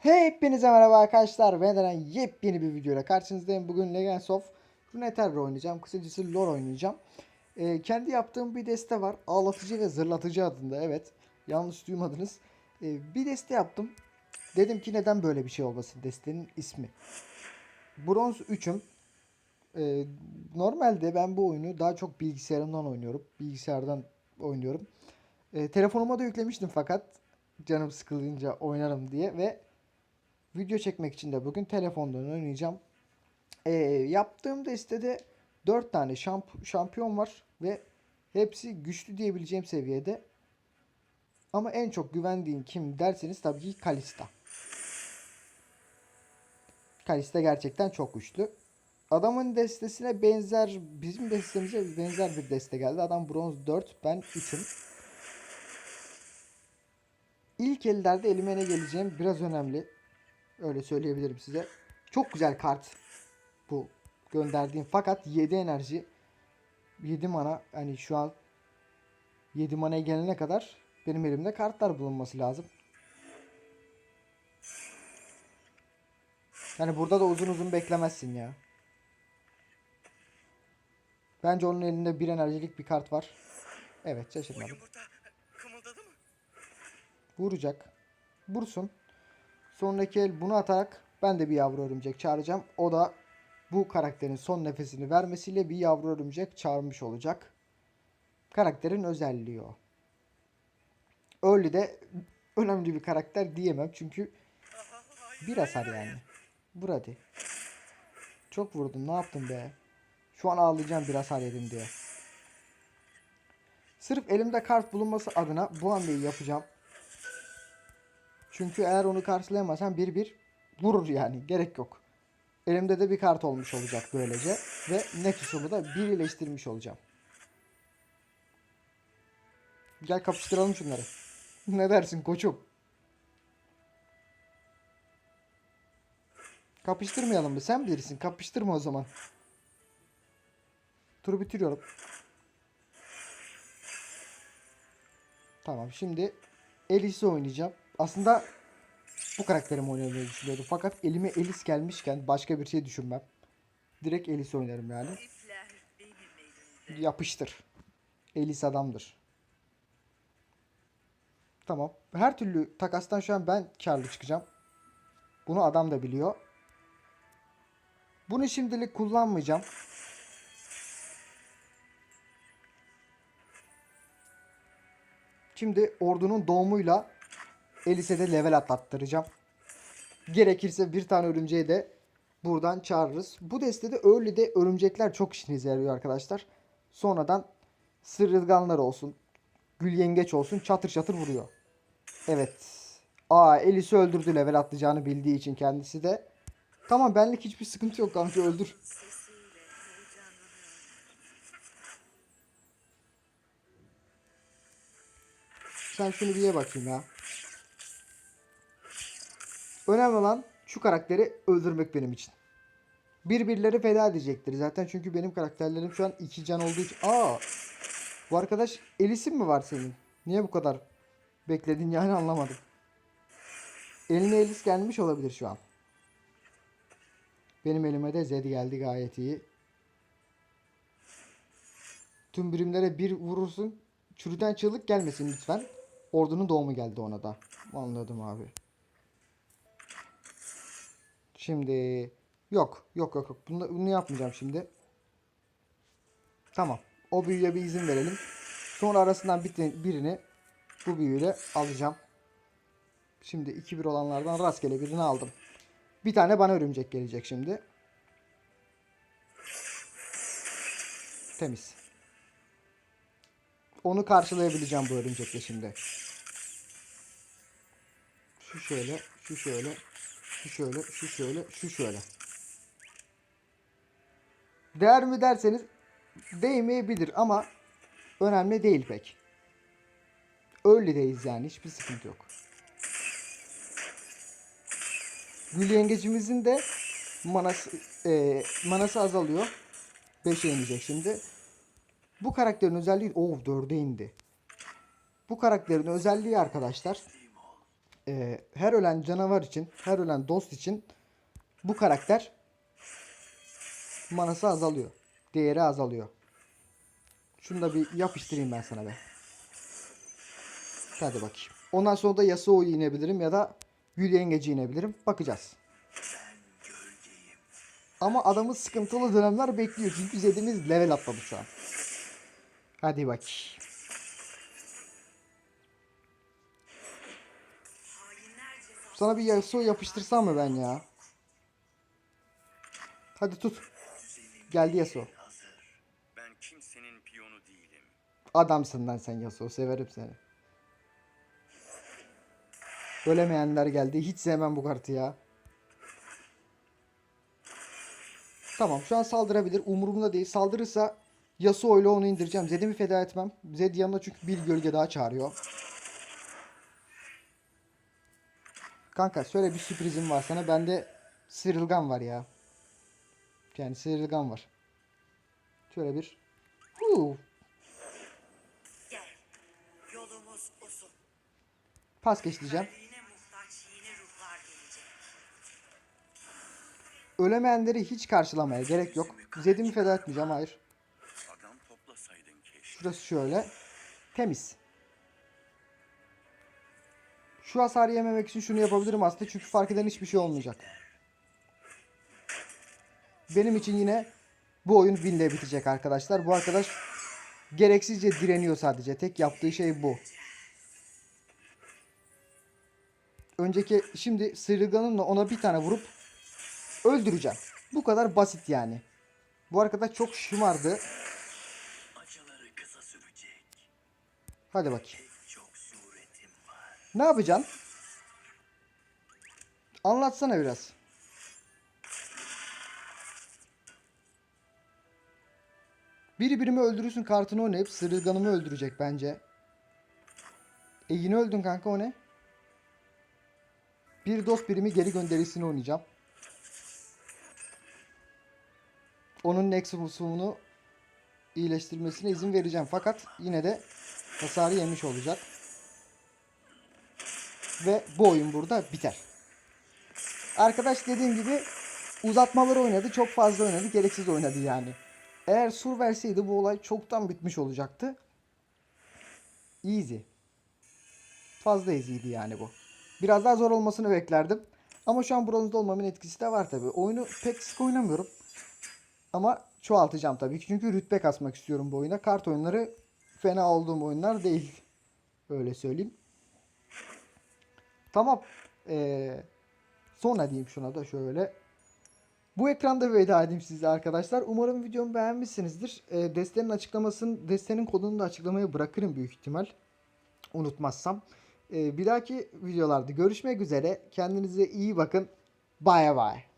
Hepinize merhaba arkadaşlar. Ben Eren yepyeni bir videoyla karşınızdayım. Bugün Legends of Runeterra oynayacağım. Kısacası lore oynayacağım. Ee, kendi yaptığım bir deste var. Ağlatıcı ve zırlatıcı adında. Evet. Yanlış duymadınız. Ee, bir deste yaptım. Dedim ki neden böyle bir şey olmasın destenin ismi. Bronz 3'üm. Ee, normalde ben bu oyunu daha çok bilgisayarımdan oynuyorum. Bilgisayardan oynuyorum. Ee, telefonuma da yüklemiştim fakat canım sıkılınca oynarım diye ve video çekmek için de bugün telefondan oynayacağım. Ee, yaptığım destede 4 tane şamp- şampiyon var ve hepsi güçlü diyebileceğim seviyede. Ama en çok güvendiğim kim derseniz tabii ki Kalista. Kalista gerçekten çok güçlü. Adamın destesine benzer, bizim destemize benzer bir deste geldi. Adam bronz 4, ben 3'üm. İlk ellerde elime ne geleceğim biraz önemli. Öyle söyleyebilirim size. Çok güzel kart bu gönderdiğim fakat 7 enerji 7 mana hani şu an 7 manaya gelene kadar benim elimde kartlar bulunması lazım. Yani burada da uzun uzun beklemezsin ya. Bence onun elinde bir enerjilik bir kart var. Evet şaşırmadım. Mı? Vuracak. Vursun. Sonraki el bunu atarak ben de bir yavru örümcek çağıracağım. O da bu karakterin son nefesini vermesiyle bir yavru örümcek çağırmış olacak. Karakterin özelliği o. Early de önemli bir karakter diyemem çünkü bir hasar yani. Vur hadi. Çok vurdun ne yaptın be? Şu an ağlayacağım bir hasar yedim diye. Sırf elimde kart bulunması adına bu hamleyi yapacağım. Çünkü eğer onu karşılayamazsam bir bir vurur yani. Gerek yok. Elimde de bir kart olmuş olacak böylece. Ve Nexus'umu da bir olacağım. Gel kapıştıralım şunları. ne dersin koçum? Kapıştırmayalım mı? Sen bilirsin. Kapıştırma o zaman. Turu bitiriyorum. Tamam şimdi Elis'i oynayacağım. Aslında bu karakterimi oynamayı düşünüyordum. Fakat elime Elis gelmişken başka bir şey düşünmem. Direkt Elis oynarım yani. Yapıştır. Elis adamdır. Tamam. Her türlü takastan şu an ben karlı çıkacağım. Bunu adam da biliyor. Bunu şimdilik kullanmayacağım. Şimdi ordunun doğumuyla Elis'e de level atlattıracağım. Gerekirse bir tane örümceği de buradan çağırırız. Bu destede early'de örümcekler çok işinize yarıyor arkadaşlar. Sonradan sırılganlar olsun, gül yengeç olsun çatır çatır vuruyor. Evet. Aa Elis'i öldürdü level atlayacağını bildiği için kendisi de. Tamam benlik hiçbir sıkıntı yok kanka öldür. Sen şunu bir ye bakayım ya. Önemli olan şu karakteri öldürmek benim için. Birbirleri feda edecektir zaten çünkü benim karakterlerim şu an iki can olduğu için. Aa! Bu arkadaş Elis'in mi var senin? Niye bu kadar bekledin yani anlamadım. Eline Elis gelmiş olabilir şu an. Benim elime de Zed geldi gayet iyi. Tüm birimlere bir vurursun. Çürüten çığlık gelmesin lütfen. Ordunun doğumu geldi ona da. Anladım abi. Şimdi yok yok yok yok. Bunu, bunu yapmayacağım şimdi. Tamam. O büyüye bir izin verelim. Sonra arasından bir, birini bu büyüyle alacağım. Şimdi 2-1 olanlardan rastgele birini aldım. Bir tane bana örümcek gelecek şimdi. Temiz. Onu karşılayabileceğim bu örümcekle şimdi. Şu şöyle, şu şöyle, şu şöyle, şu şöyle, şu şöyle. Değer mi derseniz değmeyebilir ama önemli değil pek. Öyledeyiz yani hiçbir sıkıntı yok. Gül yengecimizin de manası, e, manası azalıyor. 5'e inecek şimdi. Bu karakterin özelliği... Oh 4'e indi. Bu karakterin özelliği arkadaşlar. E, her ölen canavar için, her ölen dost için bu karakter manası azalıyor. Değeri azalıyor. Şunu da bir yapıştırayım ben sana be. Hadi bakayım. Ondan sonra da Yasuo'yu inebilirim ya da Gül Yengeci inebilirim. Bakacağız. Ama adamın sıkıntılı dönemler bekliyor. Çünkü izlediğimiz level atladı şu an. Hadi bak. Sana bir Yasuo yapıştırsam mı ben ya? Hadi tut. Geldi Yasuo. Ben kimsenin piyonu değilim. Adamsın lan sen Yasuo. Severim seni. Ölemeyenler geldi. Hiç sevmem bu kartı ya. Tamam şu an saldırabilir. Umurumda değil. Saldırırsa Yasuo ile onu indireceğim. Zed'imi feda etmem. Zed yanında çünkü bir gölge daha çağırıyor. Kanka şöyle bir sürprizim var sana. Bende sıyrılgan var ya. Yani sıyrılgan var. Şöyle bir. Huu. Pas geç diyeceğim. Ölemeyenleri hiç karşılamaya gerek yok. Zed'imi feda etmeyeceğim. Hayır. Şurası şöyle. Temiz. Şu hasarı yememek için şunu yapabilirim aslında. Çünkü fark eden hiçbir şey olmayacak. Benim için yine bu oyun winle bitecek arkadaşlar. Bu arkadaş gereksizce direniyor sadece. Tek yaptığı şey bu. Önceki şimdi sıyrılganımla ona bir tane vurup öldüreceğim. Bu kadar basit yani. Bu arkadaş çok şımardı. Hadi bakayım. Ne yapacaksın? Anlatsana biraz. Biri birimi öldürürsün kartını oynayıp sırılganımı öldürecek bence. E yine öldün kanka o ne? Bir dost birimi geri gönderisini oynayacağım. Onun Nexus'unu iyileştirmesine izin vereceğim. Fakat yine de hasarı yemiş olacak. Ve bu oyun burada biter. Arkadaş dediğim gibi uzatmaları oynadı. Çok fazla oynadı. Gereksiz oynadı yani. Eğer sur verseydi bu olay çoktan bitmiş olacaktı. Easy. Fazla easy'ydi yani bu. Biraz daha zor olmasını beklerdim. Ama şu an bronzda olmamın etkisi de var tabi. Oyunu pek sık oynamıyorum. Ama çoğaltacağım tabii ki. Çünkü rütbe kasmak istiyorum bu oyuna. Kart oyunları fena olduğum oyunlar değil. Öyle söyleyeyim. Tamam. Ee, sonra diyeyim şuna da şöyle. Bu ekranda veda edeyim size arkadaşlar. Umarım videomu beğenmişsinizdir. Ee, destenin açıklamasını, destenin kodunu da açıklamaya bırakırım büyük ihtimal. Unutmazsam. Ee, bir dahaki videolarda görüşmek üzere. Kendinize iyi bakın. Bye bye.